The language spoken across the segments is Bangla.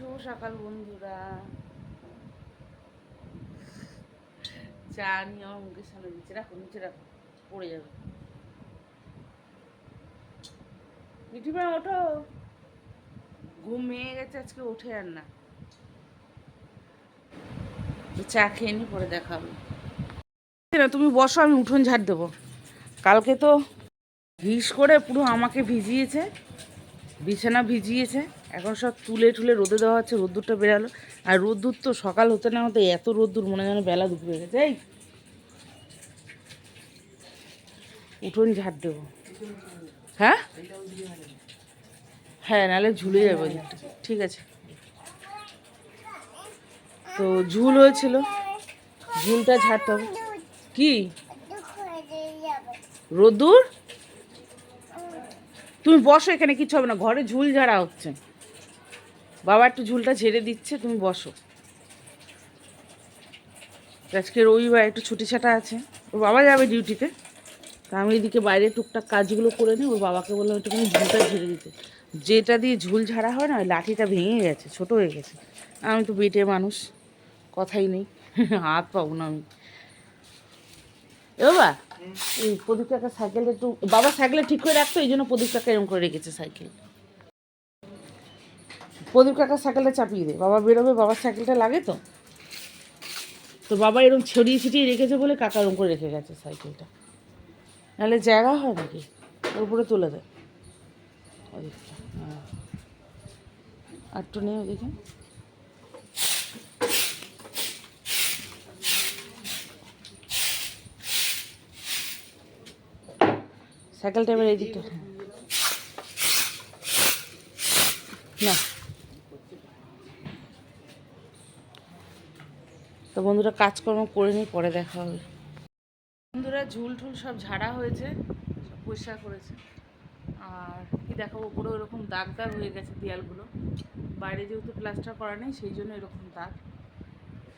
শুভ সকাল, বন্ধুরা। চা নিয়ে আমার মুখের সামনে নিচে রাখো নিচে রাখো, পড়ে যাবে। মিঠিমা ওঠো। ঘুম ভেঙে গেছে, আজকে ওঠে আর না। চা খেয়ে নি পরে দেখাবো। না, তুমি বসো, আমি উঠোন ঝাড় দেবো। কালকে তো ভিস করে পুরো আমাকে ভিজিয়েছে, বিছানা ভিজিয়েছে। এখন সব তুলে টুলে রোদে দেওয়া হচ্ছে, রোদ্দুরটা বেরালো। আর রোদ্দুর তো সকাল হতে না হতে এত রোদ্দুর, মনে যেন বেলা দুপুরে গেছে। এই! উঠোন ঝাড় দেবো। হ্যাঁ? হ্যাঁ নাহলে ঝুলে যাবে ঠিক আছে। তো ঝুল হয়েছিল। ঝুলটা ঝাড়তে হবে। কি? রোদ্দুর? তুমি বসো, এখানে কিছু হবে না। ঘরে ঝুল ঝাড়া হচ্ছে। বাবা একটু ঝুলটা ঝেড়ে দিচ্ছে, তুমি বসো। আজকে রবিবার একটু ছুটি ছাটা আছে। ওর বাবা যাবে ডিউটিতে। তা আমি এদিকে বাইরে টুকটাক কাজগুলো করে নিই, ওর বাবাকে বললাম একটুখানি ঝুলটা ঝেড়ে দিতে। যেটা দিয়ে ঝুল ঝাড়া হয় না লাঠিটা ভেঙে গেছে, ছোট হয়ে গেছে। আমি তো বেটে মানুষ, কথাই নেই। হাত পাবো না আমি। বাবা, এই প্রদীপ কাকা সাইকেলটা একটু, বাবা সাইকেলে ঠিক করে রাখতো, এই জন্য প্রদীপ কাকা এরকম করে রেখেছে সাইকেল। প্রদীপ কাকার সাইকেলটা চাপিয়ে দে। বাবা বেরোবে, বাবার সাইকেলটা লাগে তো। তো বাবা এরকম ছড়িয়ে ছিটিয়ে রেখেছে বলে কাকা এরকম করে রেখে গেছে সাইকেলটা। নাহলে জায়গা হয় নাকি? ওর উপরে তুলে দেয় ওদিকটা হ্যাঁ। একটু নেই ওদিকে। সাইকেলটা এবার এই দিকটা। না। বন্ধুরা কাজকর্ম করে নিই, পরে দেখা হবে। বন্ধুরা ঝুল ঠুল সব ঝাড়া হয়েছে, সব পরিষ্কার করেছে। আর কি দেখাবো, পুরো এরকম দাগ দাগ হয়ে গেছে দেয়ালগুলো। বাইরে যেহেতু প্লাস্টার করা নেই, সেই জন্য এরকম দাগ।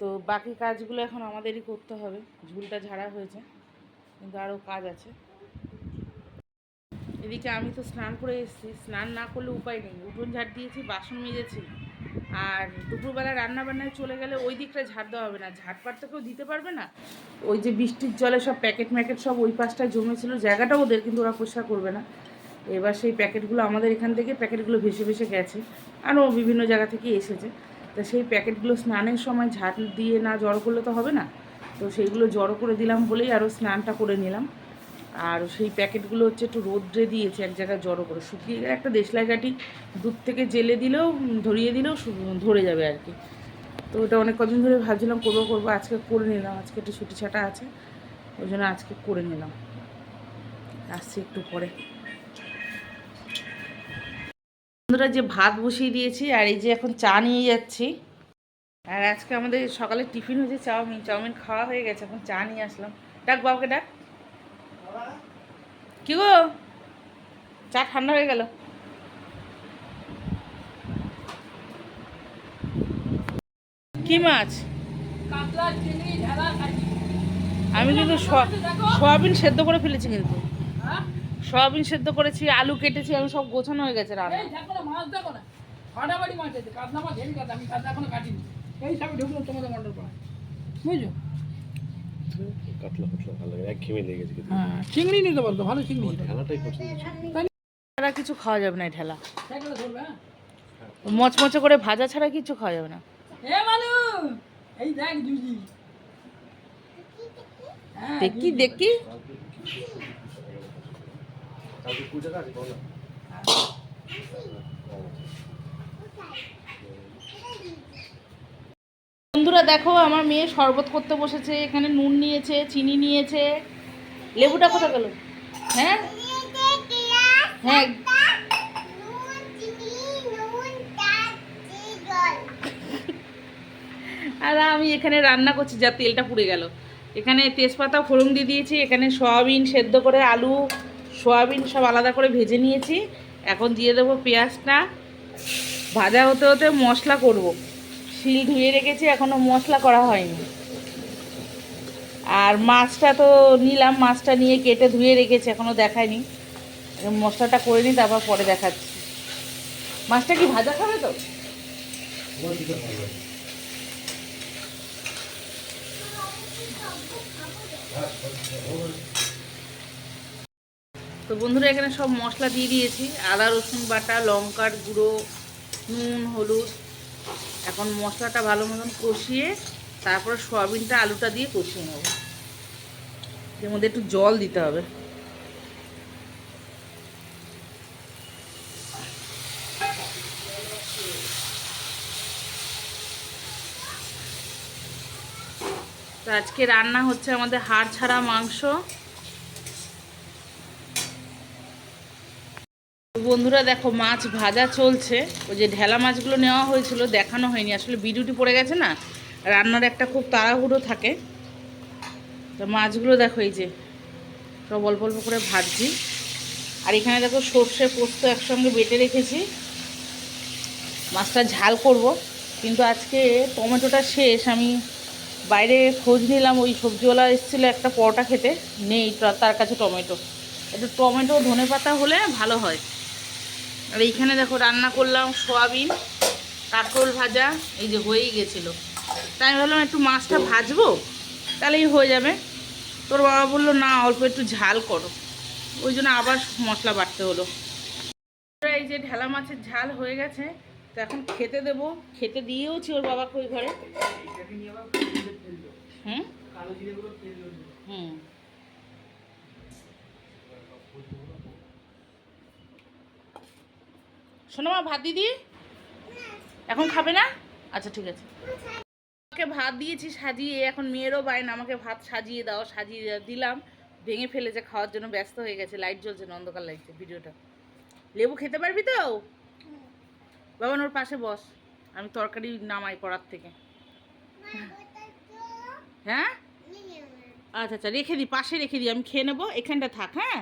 তো বাকি কাজগুলো এখন আমাদেরই করতে হবে। ঝুলটা ঝাড়া হয়েছে, কিন্তু আরও কাজ আছে। এদিকে আমি তো স্নান করে এসেছি। স্নান না করলে উপায় নেই। উঠোন ঝাড় দিয়েছি, বাসন মেজেছি আর দুপুরবেলা রান্না বান্নায় চলে গেলে ওই দিকটা ঝাড় দেওয়া হবে না। ঝাড়পাট তো কেউ দিতে পারবে না। ওই যে বৃষ্টির জলে সব প্যাকেট ম্যাকেট সব ওই পাশটায় জমেছিল জায়গাটা ওদের কিন্তু ওরা পরিষ্কার করবে না। এবার সেই প্যাকেটগুলো আমাদের এখান থেকে প্যাকেটগুলো ভেসে ভেসে গেছে, আরও বিভিন্ন জায়গা থেকে এসেছে। তা সেই প্যাকেটগুলো স্নানের সময় ঝাড় দিয়ে না জড়ো করলে তো হবে না। তো সেইগুলো জড়ো করে দিলাম বলেই আরও স্নানটা করে নিলাম। আর সেই প্যাকেটগুলো হচ্ছে একটু রোদ্রে দিয়েছে, এক জায়গায় জড়ো করে। শুকিয়ে গেলে একটা দেশলাই কাঠি দুধ থেকে জেলে দিলেও ধরিয়ে দিলেও ধরে যাবে আর কি। তো ওটা অনেক কদিন ধরে ভাবছিলাম করব করব, আজকে করে নিলাম। আজকে একটু ছুটি ছাটা আছে, ওই জন্য আজকে করে নিলাম। আসছি একটু পরে। বন্ধুরা, যে ভাত বসিয়ে দিয়েছি, আর এই যে এখন চা নিয়ে যাচ্ছি। আর আজকে আমাদের সকালে টিফিন হয়েছে, চাউমিন। চাউমিন খাওয়া হয়ে গেছে, এখন চা নিয়ে আসলাম। ডাক বাবাকে ডাক। কি গো? চা ঠান্ডা হয়ে গেল। কি মাছ? আমি কিন্তু সয়াবিন সেদ্ধ করে ফেলেছি কিন্তু। সয়াবিন সেদ্ধ করেছি আলু কেটেছি আমি সব গোছানো হয়ে গেছে রান্না। এই কাতলা কাতলা ভালো লাগে এক ঘেমে লেগে গেছে হ্যাঁ, চিংড়ি নিতে পারতো, ভালো চিংড়ি ছিল। পছন্দ ছাড়া কিছু খাওয়া যাবে না ঠেলা হ্যাঁ? মচমচে করে ভাজা ছাড়া কিছু খাওয়া যাবে না। এ মানু, এই দেখ জুজি। হ্যাঁ, দেখি দেখি কালকে পূজা আছে বল না বন্ধুরা দেখো, আমার মেয়ে শরবত করতে বসেছে, এখানে নুন নিয়েছে, চিনি নিয়েছে। লেবুটা কোথা গেল? হ্যাঁ? হ্যাঁ। আর আমি এখানে রান্না করছি, যা তেলটা পুড়ে গেল। এখানে তেজপাতা, ফোড়ন দিয়ে দিয়েছি, এখানে সয়াবিন সেদ্ধ করে আলু, সয়াবিন সব আলাদা করে ভেজে নিয়েছি। এখন দিয়ে দেবো পেঁয়াজটা। ভাজা হতে হতে মশলা করব। শিল ধুয়ে রেখেছি এখনও মশলা করা হয়নি। আর মাছটা তো নিলাম, মাছটা নিয়ে কেটে ধুয়ে রেখেছি এখনও দেখায়নি। মশলাটা করে নিই, তারপর পরে দেখাচ্ছি। মাছটা কি ভাজা খাবে তো? তো বন্ধুরা, এখানে সব মশলা দিয়ে দিয়েছি। আদা, রসুন বাটা, লঙ্কার গুঁড়ো, নুন, হলুদ। এখন মশলাটা ভালো মতন কষিয়ে তারপরে সয়াবিনটা আলুটা দিয়ে কষিয়ে নেব। এর মধ্যে একটু জল দিতে হবে। তো আজকে রান্না হচ্ছে আমাদের হাড় ছাড়া মাংস। বন্ধুরা দেখো মাছ ভাজা চলছে। ওই যে ঢেলা মাছগুলো নেওয়া হয়েছিল, দেখানো হয়নি। আসলে বিডিউটি পড়ে গেছে না? রান্নার একটা খুব তাড়াহুড়ো থাকে। তো মাছগুলো দেখো এই যে, সব অল্প অল্প করে ভাজছি। আর এখানে দেখো সর্ষে পোস্ত একসঙ্গে বেটে রেখেছি। মাছটা ঝাল করব। কিন্তু আজকে টমেটোটা শেষ। আমি বাইরে খোঁজ নিলাম, ওই সবজিওয়ালা এসেছিল একটা পরোটা খেতে। নেই তার কাছে টমেটো। একটু টমেটো ধনে পাতা হলে ভালো হয়। আর এইখানে দেখো রান্না করলাম সয়াবিন কাঁকরোল ভাজা এই যে হয়েই গেছিল। তাই আমি ভাবলাম একটু মাছটা ভাজবো তাহলেই হয়ে যাবে। তোর বাবা বলল না অল্প একটু ঝাল করো। ওই জন্য আবার মশলা বাটতে হলো। এই যে ঢেলা মাছের ঝাল হয়ে গেছে তো এখন খেতে দেবো। খেতে দিয়েওছি ওর বাবাকে ওই ঘরে। হুম? হুম। শোনো মা ভাত দিদি? এখন খাবে না? আচ্ছা ঠিক আছে। আমাকে ভাত দিয়েছি সাজিয়ে এখন মেয়েরও বাইন আমাকে ভাত সাজিয়ে দাও সাজিয়ে দিলাম। ভেঙে ফেলেছে খাওয়ার জন্য ব্যস্ত হয়ে গেছে লাইট জ্বলছে না, অন্ধকার লাগছে ভিডিওটা। লেবু খেতে পারবি তো? বাবা ওর পাশে বস। আমি তরকারি নামাই করার থেকে। হ্যাঁ? আচ্ছা আচ্ছা রেখে দিই পাশে রেখে দিই আমি খেয়ে নেব এখানটা থাক হ্যাঁ?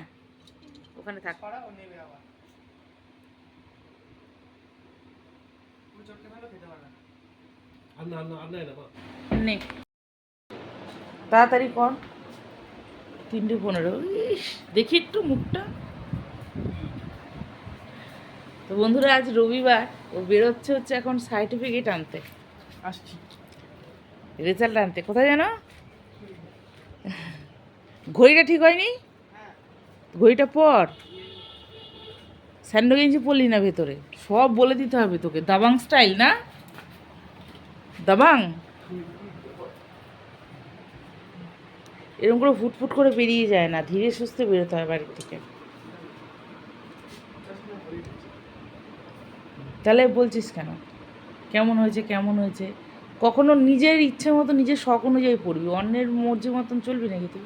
ওখানে থাক। আর না না আর নাই না মা। নে। তাড়াতাড়ি কর। তিনটে পনেরো। ইস দেখি একটু মুখটা। তো বন্ধুরা আজ রবিবার। ও বেরোচ্ছে হচ্ছে এখন সার্টিফিকেট আনতে। আসছি। রেজাল্ট আনতে। কোথায় জানো? ঘড়িটা ঠিক হয়নি? ঘড়িটা পর। স্যান্ডো গেঞ্জি পরলি না ভেতরে। সব বলে দিতে হবে তোকে। দাবাং স্টাইল না? দাবাং? এরকম করে ফুটফুট করে বেরিয়ে যায় না। ধীরে সুস্থে বেরোতে হয় বাড়ির থেকে। তাহলে বলছিস কেন? কেমন হয়েছে কেমন হয়েছে? কখনো নিজের ইচ্ছে মতো নিজের শখ অনুযায়ী পড়বি। অন্যের মর্জি মতন চলবি নাকি তুই?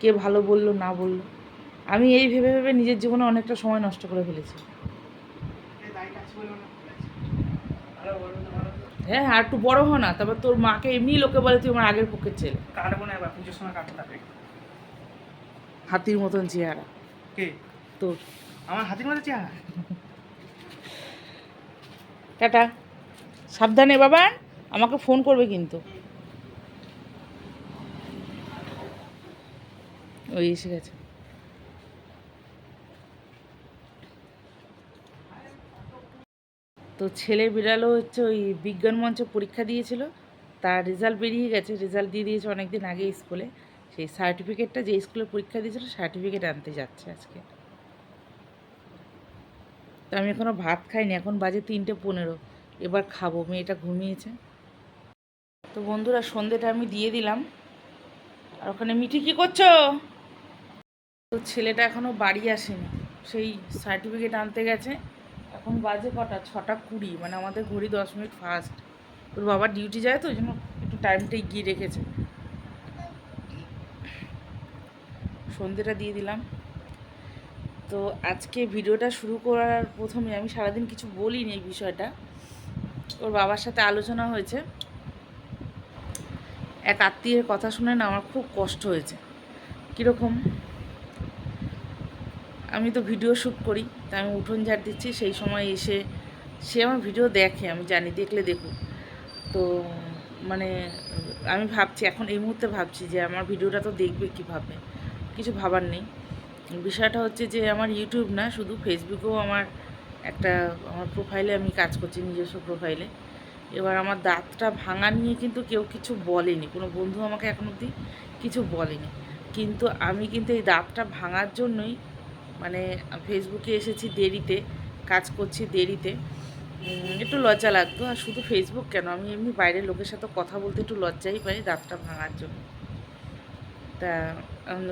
কে ভালো বলল, না বলল? আমি এই ভেবে ভেবে নিজের জীবনে অনেকটা সময় নষ্ট করে ফেলেছি। হ্যাঁ আর একটু বড় হ না তারপর তোর মাকে এমনি লোকে বলে তুই আমার আগের পক্ষের ছেলে। কাটবো না এবার পুজোর সময় কাটতে থাকে হাতির মতন চেহারা। কে? তোর। আমার হাতির মধ্যে চেহারা? টাটা। সাবধানে বাবা আমাকে ফোন করবে কিন্তু। ওই এসে গেছে। তো ছেলে বিড়ালও হচ্ছে ওই বিজ্ঞান মঞ্চে পরীক্ষা দিয়েছিল। তার রেজাল্ট বেরিয়ে গেছে রেজাল্ট দিয়ে দিয়েছে অনেক দিন আগে স্কুলে সেই সার্টিফিকেটটা যে স্কুলে পরীক্ষা দিয়েছিল সার্টিফিকেট আনতে যাচ্ছে আজকে। তো আমি এখনও ভাত খাইনি, এখন বাজে তিনটে পনেরো। এবার খাব, মেয়েটা ঘুমিয়েছে। তো বন্ধুরা, সন্ধেটা আমি দিয়ে দিলাম। আর ওখানে মিঠি কী করছ? তো ছেলেটা এখনও বাড়ি আসেনি। সেই সার্টিফিকেট আনতে গেছে। এখন বাজে কটা? ছটা কুড়ি মানে আমাদের ঘড়ি দশ মিনিট ফাস্ট ওর বাবা ডিউটি যায় তো, ওই জন্য একটু টাইমটা এগিয়ে রেখেছে। সন্ধেটা দিয়ে দিলাম। তো আজকে ভিডিওটা শুরু করার প্রথমে আমি সারাদিন কিছু বলিনি এই বিষয়টা। ওর বাবার সাথে আলোচনা হয়েছে। এক আত্মীয়ের কথা শুনে না আমার খুব কষ্ট হয়েছে। কীরকম? আমি তো ভিডিও শ্যুট করি তাই আমি উঠোন ঝাড় দিচ্ছি, সেই সময় এসে সে আমার ভিডিও দেখে, আমি জানি, দেখলে দেখুক। তো মানে আমি ভাবছি, এখন এই মুহূর্তে ভাবছি যে আমার ভিডিওটা তো দেখবে কী ভাবে কিছু ভাবার নেই। বিষয়টা হচ্ছে যে আমার ইউটিউব না, শুধু ফেসবুকেও আমার একটা, আমার প্রোফাইলে আমি কাজ করছি, নিজস্ব প্রোফাইলে এবার আমার দাঁতটা ভাঙা নিয়ে কিন্তু কেউ কিছু বলেনি, কোনো বন্ধু আমাকে এখন অবধি কিছু বলেনি। কিন্তু আমি কিন্তু এই দাঁতটা ভাঙার জন্যই মানে ফেসবুকে এসেছি দেরিতে, কাজ করছি দেরিতে। একটু লজ্জা লাগতো, আর শুধু ফেসবুক কেন? আমি এমনি বাইরের লোকের সাথে কথা বলতে একটু লজ্জাই পাই দাঁতটা ভাঙার জন্য। তা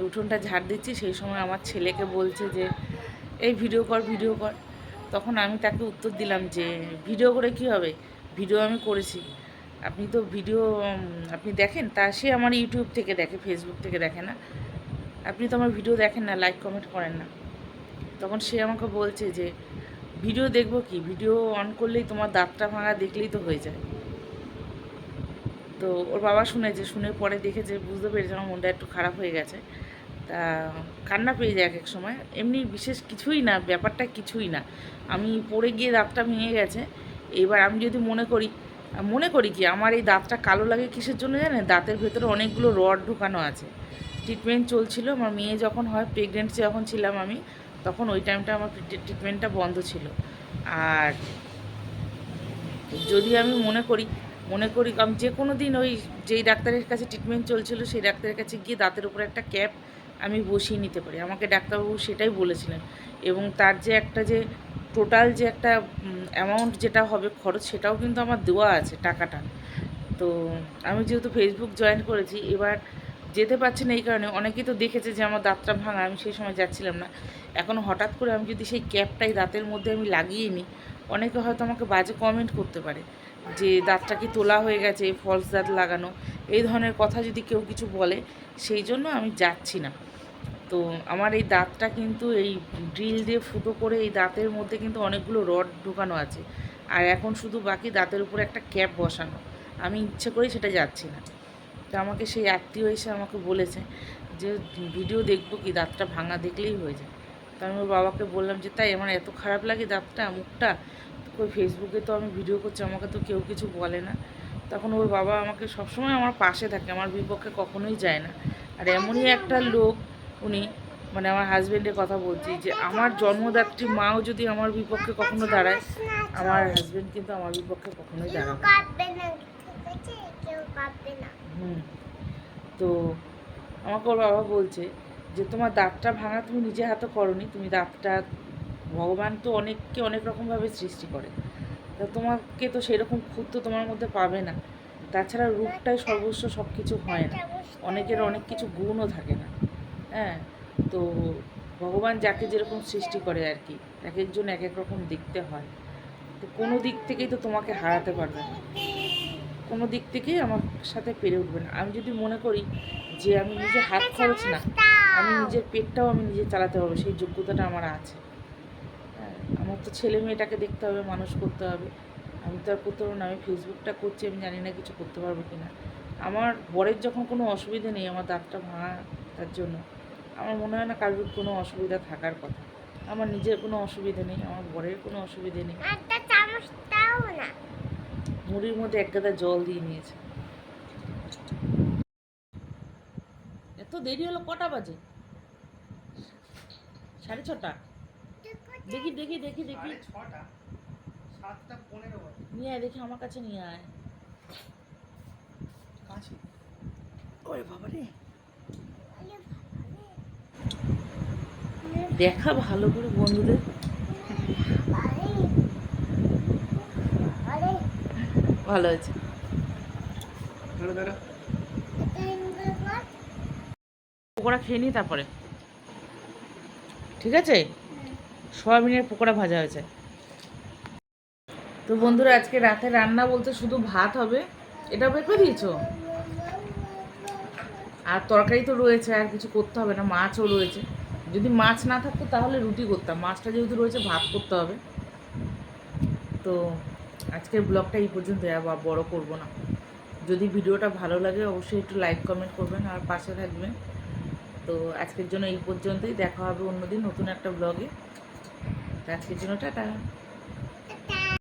উঠোনটা ঝাড় দিচ্ছি, সেই সময় আমার ছেলেকে বলছে যে, এই ভিডিও কর ভিডিও কর। তখন আমি তাকে উত্তর দিলাম যে, ভিডিও করে কি হবে? ভিডিও আমি করেছি। আপনি তো ভিডিও আপনি দেখেন? তা সে আমার ইউটিউব থেকে দেখে ফেসবুক থেকে দেখে না। আপনি তো আমার ভিডিও দেখেন না লাইক কমেন্ট করেন না। তখন সে আমাকে বলছে যে, ভিডিও দেখব কি? ভিডিও অন করলেই তোমার দাঁতটা ভাঙা দেখলেই তো হয়ে যায়। তো ওর বাবা শুনেছে, শুনে পরে দেখেছে, বুঝতে পেরেছে আমার মনটা একটু খারাপ হয়ে গেছে। তা কান্না পেয়ে যায় এক এক সময়। এমনি বিশেষ কিছুই না, ব্যাপারটা কিছুই না। আমি পড়ে গিয়ে দাঁতটা ভেঙে গেছে। এবার আমি যদি মনে করি মনে করি কি, আমার এই দাঁতটা কালো লাগে কিসের জন্য জানেন? দাঁতের ভেতরে অনেকগুলো রড ঢোকানো আছে। ট্রিটমেন্ট চলছিল। আমার মেয়ে যখন হয় প্রেগনেন্সি যখন ছিলাম আমি তখন ওই টাইমটা আমার ট্রিটমেন্টটা বন্ধ ছিল। আর যদি আমি মনে করি মনে করি আমি যে কোনো দিন ওই যেই ডাক্তারের কাছে ট্রিটমেন্ট চলছিল, সেই ডাক্তারের কাছে গিয়ে দাঁতের উপরে একটা ক্যাপ আমি বসিয়ে নিতে পারি। আমাকে ডাক্তারবাবু সেটাই বলেছিলেন। এবং তার যে একটা যে টোটাল যে একটা অ্যামাউন্ট যেটা হবে খরচ, সেটাও কিন্তু আমার দেওয়া আছে টাকাটা। তো আমি যেহেতু ফেসবুক জয়েন করেছি, এবার যেতে পারছি না এই কারণে। অনেকেই তো দেখেছে যে আমার দাঁতটা ভাঙা, আমি সেই সময় যাচ্ছিলাম না। এখন হঠাৎ করে আমি যদি সেই ক্যাপটাই দাঁতের মধ্যে আমি লাগিয়ে নিই, অনেকে হয়তো আমাকে বাজে কমেন্ট করতে পারে যে দাঁতটা কি তোলা হয়ে গেছে ফলস দাঁত লাগানো, এই ধরনের কথা যদি কেউ কিছু বলে, সেই জন্য আমি যাচ্ছি না। তো আমার এই দাঁতটা কিন্তু এই ড্রিল দিয়ে ফুটো করে এই দাঁতের মধ্যে কিন্তু অনেকগুলো রড ঢোকানো আছে। আর এখন শুধু বাকি দাঁতের উপরে একটা ক্যাপ বসানো। আমি ইচ্ছে করেই সেটা যাচ্ছি না। তো আমাকে সেই আত্মীয় এসে আমাকে বলেছে যে, ভিডিও দেখব কি? দাঁতটা ভাঙা দেখলেই হয়ে যায়। তো আমি ওর বাবাকে বললাম যে, তাই আমার এত খারাপ লাগে দাঁতটা, মুখটা? ওই ফেসবুকে তো আমি ভিডিও করছি, আমাকে তো কেউ কিছু বলে না। তখন ওর বাবা আমাকে সবসময় আমার পাশে থাকে, আমার বিপক্ষে কখনোই যায় না। আর এমনই একটা লোক উনি মানে আমার হাজব্যান্ডের কথা বলছি যে, আমার জন্মদাত্রী মাও যদি আমার বিপক্ষে কখনো দাঁড়ায়, আমার হাজব্যান্ড কিন্তু আমার বিপক্ষে কখনোই কেউ আছে কেউ কাঁদবে না। হুম। তো আমাকে ওর বাবা বলছে যে, তোমার দাঁতটা ভাঙা তুমি নিজে হাতে করনি। তুমি দাঁতটা, ভগবান তো অনেককে অনেক রকমভাবে সৃষ্টি করে। তা তোমাকে তো সেরকম খুঁত তো তোমার মধ্যে পাবে না। তাছাড়া রূপটাই সর্বস্ব সব কিছু হয় না। অনেকের অনেক কিছু গুণও থাকে না। হ্যাঁ? তো ভগবান যাকে যেরকম সৃষ্টি করে আর কি এক একজন এক এক রকম দেখতে হয়। তো কোনো দিক থেকেই তো তোমাকে হারাতে পারবে না। কোনো দিক থেকেই আমার সাথে পেরে উঠবে না। আমি যদি মনে করি যে আমি নিজে হাত খরচ না আমি নিজের পেটটাও আমি নিজে চালাতে পারব সেই যোগ্যতাটা আমার আছে। হ্যাঁ, আমার তো ছেলে মেয়েটাকে দেখতে হবে মানুষ করতে হবে। আমি তো আর করতে পারব না আমি ফেসবুকটা করছি আমি জানি না কিছু করতে পারব কি না আমার বরের যখন কোনো অসুবিধা নেই আমার দাঁতটা ভাঙা তার জন্য আমার মনে হয় না কারোর কোনো অসুবিধা থাকার কথা। আমার নিজের কোনো অসুবিধা নেই আমার বরের কোনো অসুবিধা নেই। না। মুড়ির মধ্যে এক গাদা জল দিয়ে নিয়েছে। এত দেরি হলো কটা বাজে? সাড়ে ছটা? দেখি দেখি দেখি দেখি। ছটা সাতটা নিয়ে আয় দেখি আমার কাছে নিয়ে আয়। কাছে? ওরে বাবা রে দেখা ভালো করে বন্ধুদের আরে আরে ভালো হয়েছে পকোড়া খেয়ে নিই তারপরে। ঠিক আছে? সয়াবিনের পকোড়া ভাজা হয়েছে। তো বন্ধুরা, আজকে রাতে রান্না বলতে শুধু ভাত হবে। এটা বের করে দিয়েছ? আর তরকারি তো রয়েছে, আর কিছু করতে হবে না, মাছও রয়েছে। যদি মাছ না থাকতো তাহলে রুটি করতাম। মাছটা যেহেতু রয়েছে, ভাত করতে হবে। তো আজকের ব্লগটা এই পর্যন্ত আবার বড় করব না। যদি ভিডিওটা ভালো লাগে, অবশ্যই একটু লাইক কমেন্ট করবেন, আর পাশে থাকবেন। তো আজকের জন্য এই পর্যন্তই, দেখা হবে অন্যদিন নতুন একটা ব্লগে। তো আজকের জন্য টাটা।